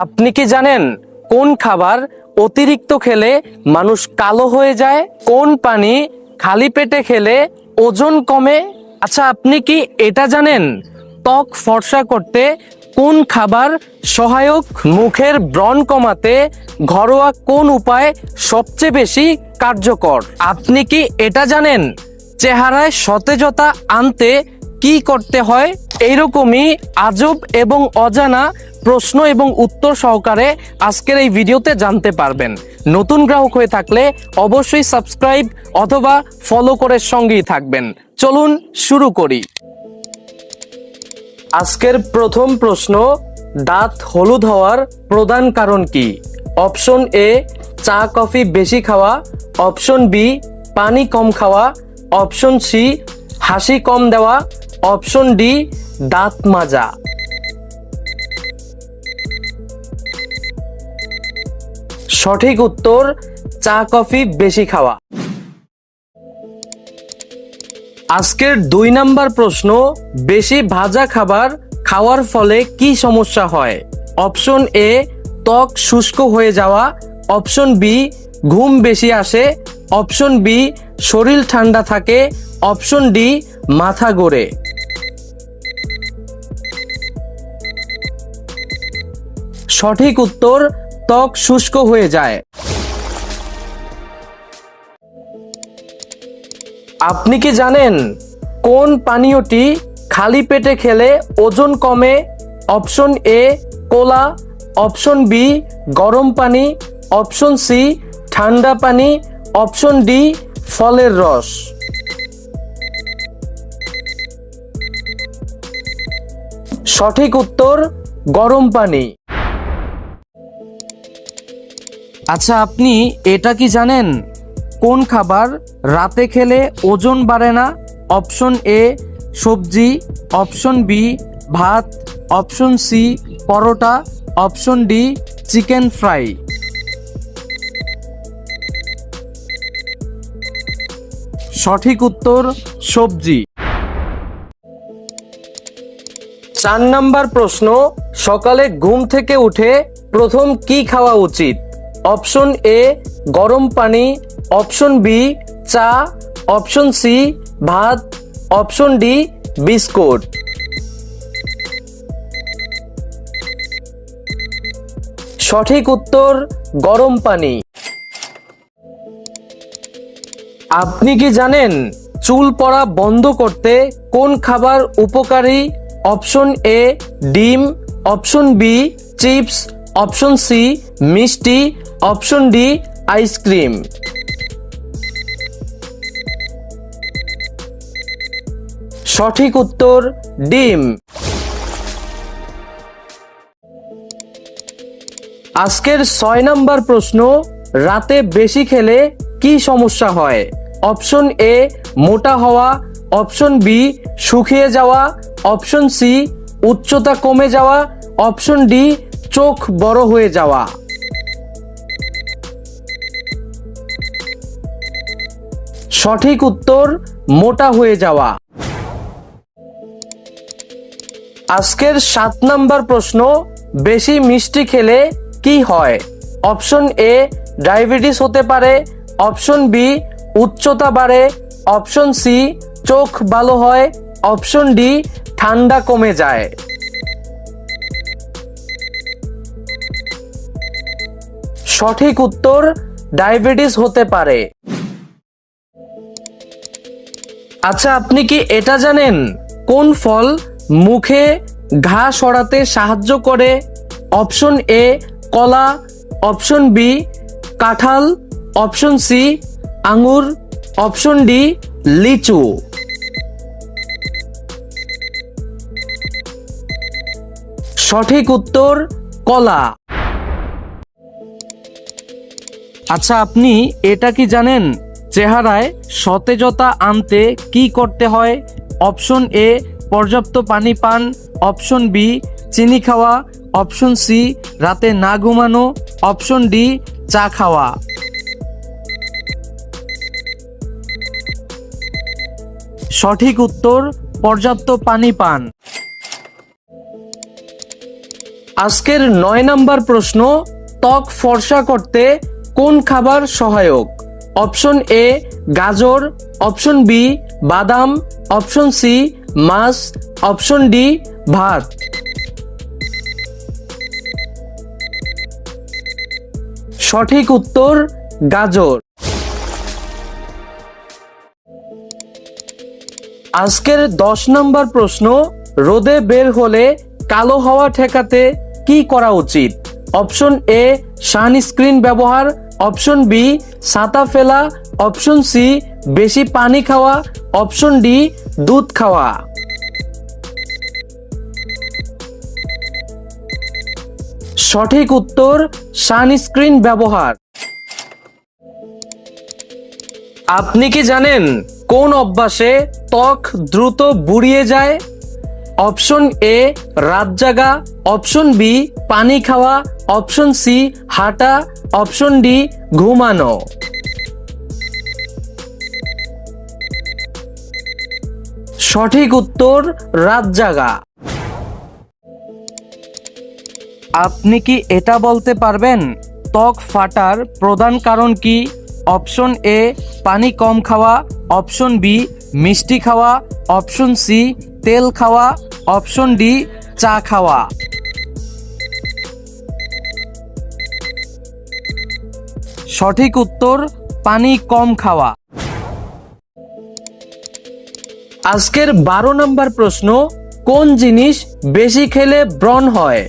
আপনি কি জানেন কোন খাবার অতিরিক্ত খেলে মানুষ কালো হয়ে যায়? কোন পানি খালি পেটে খেলে ওজন কমে? আচ্ছা আপনি কি এটা জানেন? ত্বক ফর্সা করতে কোন খাবার সহায়ক? মুখের ব্রণ কমাতে ঘরোয়া কোন উপায় সবচেয়ে বেশি কার্যকর? আপনি কি এটা জানেন? চেহারায় সতেজতা আনতে কি করতে হয়? এইরকমই আজব এবং অজানা প্রশ্ন এবং উত্তর সহকারে আজকের এই ভিডিওতে জানতে পারবেন। নতুন গ্রাহক হয়ে থাকলে অবশ্যই সাবস্ক্রাইব অথবা ফলো করে সঙ্গেই থাকবেন। চলুন শুরু করি। আজকের প্রথম প্রশ্ন, দাঁত হলুদ হওয়ার প্রধান কারণ কি? অপশন এ চা, কফি বেশি খাওয়া। অপশন বি পানি কম খাওয়া। অপশন সি হাসি কম দেওয়া। অপশন ডি দাঁত মাজা। সঠিক উত্তর, চা, কফি, বেশি খাওয়া। আজকের দুই নাম্বার প্রশ্ন, বেশি ভাজা খাবার খাওয়ার ফলে কি সমস্যা হয়? অপশন এ, ত্বক শুষ্ক হয়ে যাওয়া। অপশন বি, ঘুম বেশি আসে। অপশন বি, শরীর ঠান্ডা থাকে। অপশন ডি, মাথা গোড়ে সঠিক উত্তর ত্বক শুষ্ক হয়ে যায়। আপনি কি জানেন কোন পানীয়টি খালি পেটে খেলে ওজন কমে? Option A, cola. Option B, গরম পানি। অপশন সি, ঠান্ডা পানি। অপশন ডি, ফলের রস। সঠিক উত্তর, গরম পানি। আচ্ছা আপনি এটা কি জানেন? কোন খাবার রাতে খেলে ওজন বাড়ে না? অপশন এ, সবজি, অপশন বি, ভাত, অপশন সি, পরোটা, অপশন ডি, চিকেন ফ্রাই। সঠিক উত্তর, সবজি। চার নাম্বার প্রশ্ন, সকালে ঘুম থেকে উঠে প্রথম কি খাওয়া উচিত? অপশন এ গরম পানি, অপশন বি চা, অপশন সি ভাত, অপশন ডি বিস্কুট। সঠিক উত্তর, গরম পানি। আপনি কি জানেন চুল পড়া বন্ধ করতে কোন খাবার উপকারী? অপশন এ ডিম, option B chips option C, মিষ্টি, অপশন ডি আইসক্রিম সঠিক উত্তর, ডিম। আজকের ছয় নম্বর প্রশ্ন, রাতে বেশি খেলে কি সমস্যা হয়? অপশন এ, মোটা হওয়া। অপশন বি, শুকিয়ে যাওয়া। অপশন সি, উচ্চতা কমে যাওয়া। অপশন ডি চোখ বড় হয়ে যাওয়া। সঠিক উত্তর, মোটা হয়ে যাওয়া। আজকের সাত নাম্বার প্রশ্ন, বেশি মিষ্টি খেলে কি হয়? অপশন এ, ডায়াবেটিস হতে পারে। অপশন বি, উচ্চতা বাড়ে। অপশন সি, চোখ ভালো হয়। অপশন ডি, ঠান্ডা কমে যায়। সঠিক উত্তর ডায়াবেটিস হতে পারে। আচ্ছা আপনি কি এটা জানেন? কোন ফল মুখে ঘা সরাতে সাহায্য করে? অপশন এ, কলা। অপশন বি, কাঁঠাল। অপশন সি, আঙুর। অপশন ডি, লিচু। সঠিক উত্তর, কলা। আচ্ছা আপনি এটা কি জানেন? চেহারায় সতেজতা আনতে কি করতে হয়? অপশন এ, পর্যাপ্ত পানি পান। অপশন বি, চিনি খাওয়া। অপশন সি, রাতে না ঘুমানো। অপশন ডি, চা খাওয়া। সঠিক উত্তর, পর্যাপ্ত পানি পান। আজকের নয় নাম্বার প্রশ্ন, ত্বক ফর্সা করতে কোন খাবার সহায়ক? অপশন এ, গাজর, অপশন বি, বাদাম, অপশন সি, মাছ, অপশন ডি, ভাত। সঠিক উত্তর, গাজর। আজকের দশ নম্বর প্রশ্ন, রোদে বের হলে কালো হওয়া ঠেকাতে কি করা উচিত? অপশন এ, সানস্ক্রিন ব্যবহার অপশন বি ছাতা ফেলা। অপশন সি, বেশি পানি খাওয়া। অপশন ডি, দুধ খাওয়া। সঠিক উত্তর, সানস্ক্রিন ব্যবহার। আপনি কি জানেন কোন অভ্যাসে ত্বক দ্রুত বুড়িয়ে যায়? অপশন এ, রাত জাগা। অপশন বি, পানি খাওয়া। অপশন সি, হাঁটা। অপশন ডি, ঘুমানো। সঠিক উত্তর, রাত জাগা। আপনি কি এটা বলতে পারবেন? ত্বক ফাটার প্রধান কারণ কি? অপশন এ, পানি কম খাওয়া। অপশন বি, মিষ্টি খাওয়া। অপশন সি, তেল খাওয়া। অপশন ডি, চা খাওয়া। সঠিক উত্তর, পানি কম খাওয়া। আজকের বারো নম্বর প্রশ্ন, কোন জিনিস বেশি খেলে ব্রণ হয়?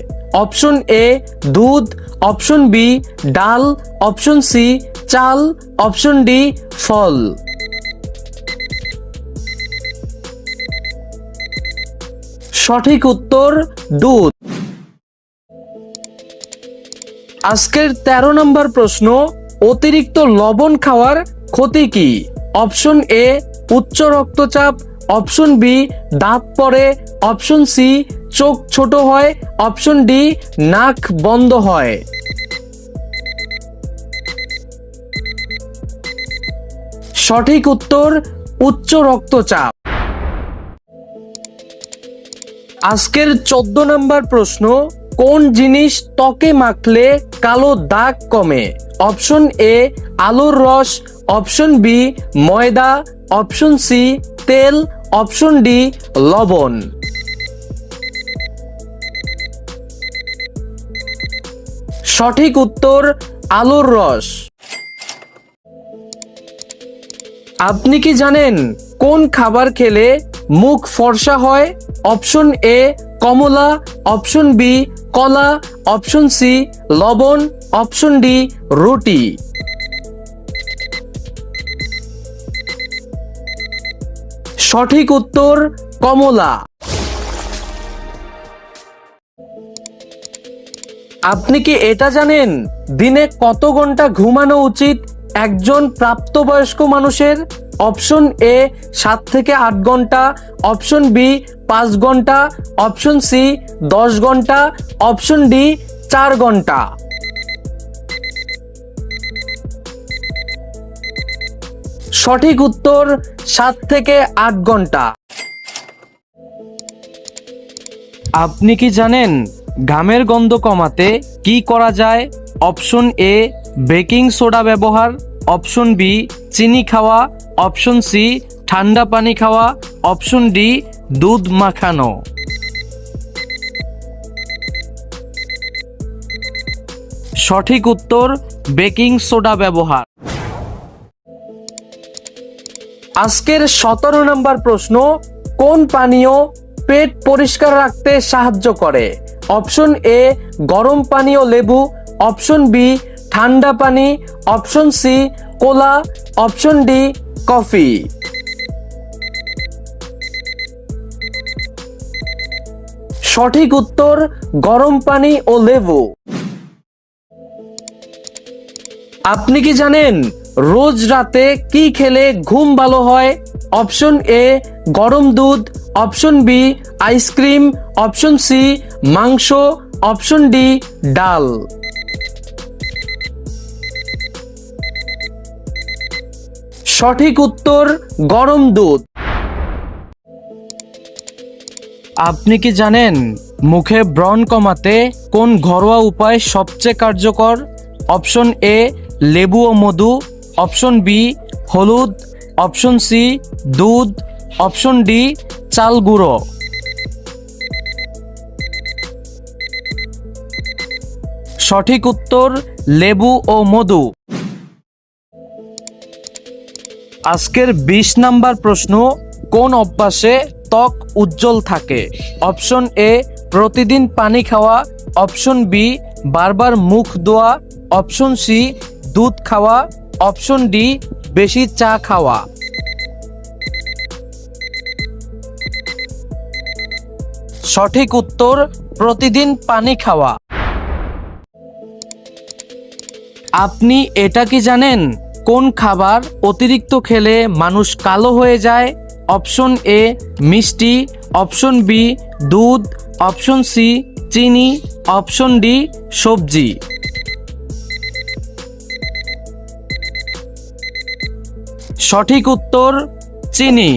অপশন এ, দুধ, অপশন বি, ডাল, অপশন সি, চাল, অপশন ডি, ফল। সঠিক উত্তর, দুধ। আজকের ১৩ নম্বর প্রশ্ন অতিরিক্ত লবণ খাওয়ার ক্ষতি কি? অপশন এ, উচ্চ রক্তচাপ। অপশন বি, দাঁত পড়ে। অপশন সি, চোখ ছোট হয়। অপশন ডি, নাক বন্ধ হয়। সঠিক উত্তর, উচ্চ রক্তচাপ। আজকের চোদ্দ নম্বর প্রশ্ন কোন জিনিস ত্বকে মাখলে কালো দাগ কমে? অপশন এ, আলুর রস। অপশন বি, ময়দা। অপশন সি, তেল। অপশন ডি, লবণ। সঠিক উত্তর, আলুর রস। আপনি কি জানেন কোন খাবার খেলে মুখ ফর্সা হয়? অপশন এ, কমলা। অপশন বি কলা অপশন সি লবণ অপশন ডি রুটি। সঠিক উত্তর, কমলা। আপনি কি এটা জানেন? দিনে কত ঘণ্টা ঘুমানো উচিত একজন প্রাপ্তবয়স্ক মানুষের? অপশন এ সাত থেকে আট ঘণ্টা, অপশন বি পাঁচ ঘণ্টা, অপশন সি দশ ঘণ্টা, অপশন ডি চার ঘণ্টা। সঠিক উত্তর সাত থেকে আট ঘণ্টা। আপনি কি জানেন ঘামের গন্ধ কমাতে কি করা যায়? অপশন এ বেকিং সোডা ব্যবহার, অপশন বি চিনি খাওয়া অপশন সি, ঠান্ডা পানি খাওয়া। অপশন ডি, দুধ মাখানো। সঠিক উত্তর, বেকিং সোডা ব্যবহার। আজকের সতেরো নম্বর প্রশ্ন, কোন পানীয় পেট পরিষ্কার রাখতে সাহায্য করে? অপশন এ, গরম পানি ও লেবু। অপশন বি, ঠান্ডা পানি। Option C, cola. Option D coffee. সঠিক উত্তর, গরম পানি ও লেবু। আপনি কি জানেন রোজ রাতে কি খেলে ঘুম ভালো হয়? অপশন এ, গরম দুধ। Option B, ice cream. Option C, মাংস। অপশন ডি, ডাল। সঠিক উত্তর, গরম দুধ। আপনি কি জানেন মুখে ব্রণ কমাতে কোন ঘরোয়া উপায় সবচেয়ে কার্যকর? অপশন এ, লেবু ও মধু। অপশন বি, হলুদ। অপশন সি, দুধ। অপশন ডি, চাল গুঁড়ো। সঠিক উত্তর, লেবু ও মধু। আজকের বিশ নাম্বার প্রশ্ন, কোন অভ্যাসে ত্বক উজ্জ্বল থাকে? অপশন এ, প্রতিদিন পানি খাওয়া। অপশন বি, বারবার মুখ ধোয়া। অপশন সি, দুধ খাওয়া। অপশন ডি, বেশি চা খাওয়া। সঠিক উত্তর, প্রতিদিন পানি খাওয়া। আপনি এটা কি জানেন? কোন খাবার অতিরিক্ত খেলে মানুষ কালো হয়ে যায়? অপশন এ মিষ্টি। অপশন বি দুধ। অপশন সি চিনি। অপশন ডি সবজি। সঠিক উত্তর, চিনি।